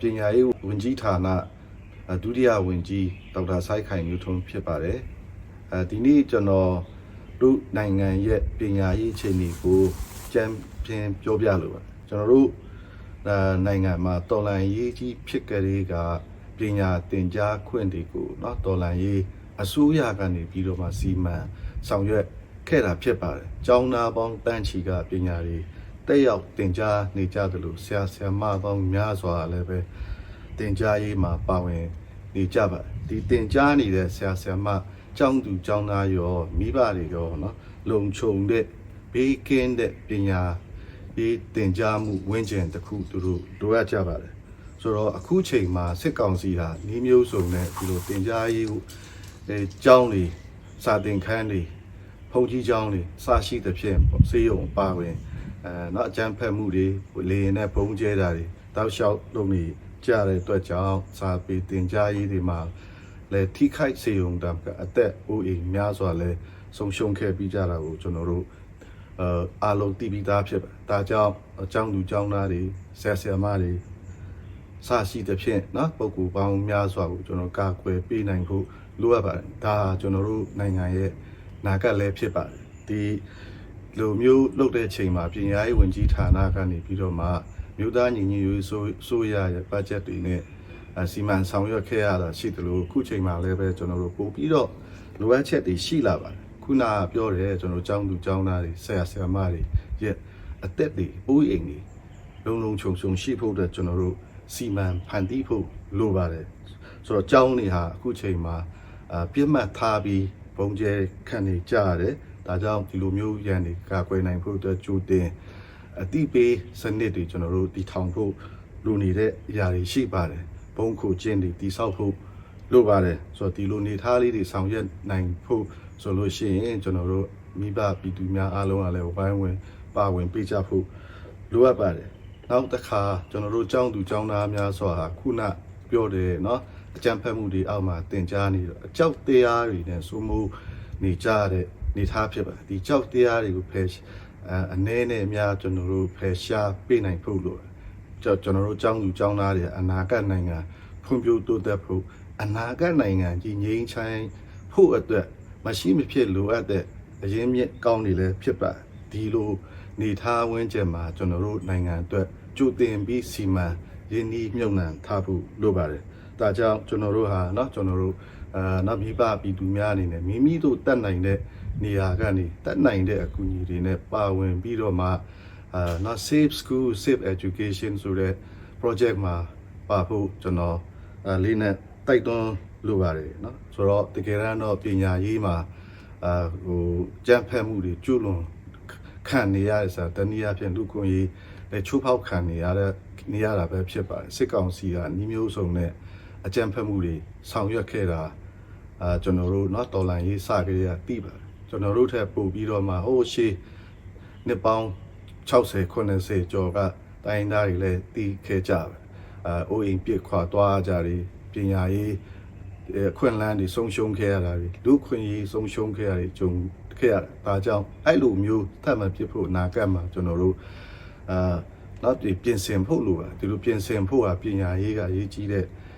ပညာရေးဝန်ကြီးဌာနအဒုတိယဝန်ကြီးဒေါက်တာဆိုင်းခိုင်မျိုးထွန်းဖြစ်ပါတယ်အဲဒီနေ့ကျွန်တော်တို့နိုင်ငံရဲ့ပညာရေးအခြေအနေကိုကြံပြင်းပြောပြလိုပါကျွန်တော်တို့အာနိုင်ငံမှာတော်လန်ရေးကြီးဖြစ်ကြတဲ့ကပညာသင်ကြားခွင့်တွေကိုเนาะတော်လန်ရေးအစိုးရကနေပြီးတော့မှစီမံဆောင်ရွက်ခဲ့တာဖြစ်ပါတယ်။ကျောင်းသားပေါင်းတန်းချီကပညာတွေ တက်ရောက်သင်ကြားနေကြတယ်လို့ဆရာဆရာမပေါင်းများစွာလည်းပဲသင်ကြားရေးမှာပါဝင်နေကြပါတယ်။ဒီသင်ကြားနေတဲ့ဆရာဆရာမကျောင်းသူကျောင်းသားရောမိဘတွေရောเนาะလုံခြုံတဲ့ဘေးကင်းတဲ့ပညာဒီသင်ကြားမှုဝန်းကျင်တစ်ခုသူတို့လိုအပ်ကြပါတယ်။ဆိုတော့အခုချိန်မှာစစ်ကောင်စီဟာနှီးမျိုးစုံနဲ့ဒီလိုသင်ကြားရေးကိုအဲကျောင်းတွေစာသင်ခန်းတွေဖုန်ကြီးကျောင်းတွေစရှိသဖြင့်ပေါ့စေယုံပါဝင် အဲတော့အကြမ်းဖက်မှုတွေလေရင်နဲ့ဘုံကျဲတာတွေတောက်လျှောက်လုပ်နေကြတဲ့အတွက်ကြောင့်စာပေသင်ကြားရေးတွေမှာလည်းထိခိုက်စေုံတမ်းကအသက်အိုးအိမ်များစွာလည်းဆုံးရှုံးခဲ့ပြီးကြတာကိုကျွန်တော်တို့အဲအားလုံးတည်ပြီးသားဖြစ်ပါဒါကြောင့်အကြောင်းသူကြောင်းသားတွေဆရာဆရာမတွေစရှိသဖြင့်နော်ပုဂ္ဂိုလ်ပေါင်းများစွာကိုကျွန်တော်ကာကွယ်ပေးနိုင်ဖို့လိုအပ်ပါတယ်ဒါဟာကျွန်တော်တို့နိုင်ငံရဲ့နာကလည်းဖြစ်ပါတယ်ဒီ လိုမျိုးလုပ်တဲ့ချိန်မှာပြည်ညာရေးဝန်ကြီးဌာနကနေပြီးတော့မှမြို့သားညီညွတ်ရေးဆိုဆိုရရဲ့ budget တွေနဲ့အစီမံဆောင်ရွက်ခဲ့ရတာရှိတယ်လို့အခုချိန်မှာလည်းပဲကျွန်တော်တို့ပို့ပြီးတော့လိုအပ်ချက်တွေရှိလာပါတယ်ခုနကပြောတယ်ကျွန်တော်ကျောင်းသူကျောင်းသားတွေဆရာဆရာမတွေရဲ့အသက်တွေအိုးအိမ်တွေလုံလုံခြုံခြုံရှိဖို့အတွက်ကျွန်တော်တို့စီမံဖန်တီးဖို့လိုပါတယ်ဆိုတော့ကျောင်းတွေဟာအခုချိန်မှာအာပြစ်မှတ်ထားပြီးဘုံကျဲခံနေကြရတယ် ဒါကြောင့်ဒီလိုမျိုးရန်တွေကာကွယ်နိုင်ဖို့အတွက်ကြိုတင်အတိပေးစနစ်တွေကျွန်တော်တို့တည်ထောင်ဖို့လိုနေတဲ့အရာတွေရှိပါတယ်ဘုံခုကျင်းတွေတည်ဆောက်ဖို့ လိုပါတယ်ဆိုတော့ဒီလိုနေသားလေးတွေဆောင်ရွက်နိုင်ဖို့ဆိုလို့ရှိရင်ကျွန်တော်တို့မိဘပြည်သူများအားလုံးကလည်းဝိုင်းဝင်ပါဝင်ပေးကြဖို့လိုအပ်ပါတယ်နောက်တစ်ခါကျွန်တော်တို့ចောင်းသူចောင်းသားများစွာဟာခုနပြောတယ်เนาะအကြံဖက်မှုတွေအောက်မှာတင်ကြားနေတော့အကြောက်တရားတွေနဲ့စိုးမိုးနေကြတဲ့ နေသားဖြစ်ပါတယ်ဒီကြောက်တရားတွေကိုဖယ်ရှအဲအနေနဲ့အများကျွန်တော်တို့ဖယ်ရှားပေးနိုင်ဖို့လိုတယ်ကျွန်ကျွန်တော်တို့ចောင်းသူចောင်းသားတွေအနာဂတ်နိုင်ငံဖွံ့ဖြိုးတိုးတက်ဖို့အနာဂတ်နိုင်ငံကြီးငြိမ်းချမ်းဖို့အတွက်မရှိမဖြစ်လိုအပ်တဲ့အရင်းမြစ်ကောင်းတွေလည်းဖြစ်ပါဒီလိုနေထားဝန်းကျင်မှာကျွန်တော်တို့နိုင်ငံအတွက်ကြိုတင်ပြီးစီမံရင်းနှီးမြှုပ်နှံထားဖို့လိုပါတယ် ဒါကြောင့်ကျွန်တော်တို့ဟာเนาะကျွန်တော်တို့အာနောက်မိဘပြည်သူများအနေနဲ့မိမိတို့တတ်နိုင်တဲ့နေရာကနေတတ်နိုင်တဲ့အကူအညီတွေနဲ့ပါဝင်ပြီးတော့မှ အာနော် safe school safe education ဆိုတဲ့ project မှာပါဖို့ကျွန်တော်အလေးနဲ့တိုက်တွန်းလိုပါတယ်เนาะဆိုတော့တကယ်တမ်းတော့ပညာရေးမှာအာဟိုကြံ့ဖက်မှုတွေကျွလွန်ခံနေရတဲ့ဆိုတာတနည်းအားဖြင့်လူကွန်ရေးလည်းချိုးဖောက်ခံနေရတဲ့နေရတာပဲဖြစ်ပါတယ်စစ်ကောင်စီကနှီးမျိုးစုံနဲ့ အကြံဖက်မှုတွေဆောင်ရွက်ခဲ့တာအာကျွန်တော်တို့เนาะတော်လန်ရေးစကြရတိပါတယ်ကျွန်တော်တို့ထက်ပို့ပြီးတော့မှဟိုးရှေးနှစ်ပေါင်း60 90ကျော်ကတိုင်းသားတွေလည်းတီးခဲကြပဲအဲအိုးအိမ်ပြစ်ခွာသွားကြတယ်ပညာရေးအခွင့်အလမ်းတွေဆုံးရှုံးခဲ့ရတာတွေလူခွင့်ရေးဆုံးရှုံးခဲ့ရတယ်ဂျုံခဲ့ရတာဒါကြောင့်အဲ့လိုမျိုးထပ်မဖြစ်ဖို့အနာဂတ်မှာကျွန်တော်တို့အာနောက်ဒီပြင်ဆင်ဖို့လိုပါဒီလိုပြင်ဆင်ဖို့ဟာပညာရေးကအရေးကြီးတဲ့အ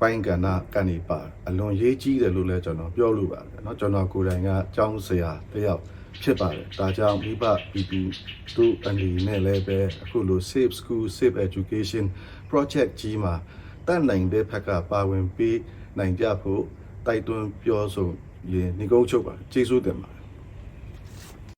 ပိုင်းကဏ္ဍကနေပါအလွန်ရေးကြီးတယ်လို့လည်းကျွန်တော်ပြောလို့ပါတယ်เนาะကျွန်တော်ကိုယ်တိုင်ကကျောင်းဆရာတစ်ယောက်ဖြစ်ပါတယ်ဒါကြောင့်မိဘပြည်သူတို့အနေနဲ့လည်းပဲအခုလို safe school safe education project ကြီးမှာတတ်နိုင်တဲ့ဘက်ကပါဝင်ပေးနိုင်ကြဖို့တိုက်တွန်းပြောဆိုရင်ညီကုန်းချုပ်ပါကျေးဇူးတင်ပါ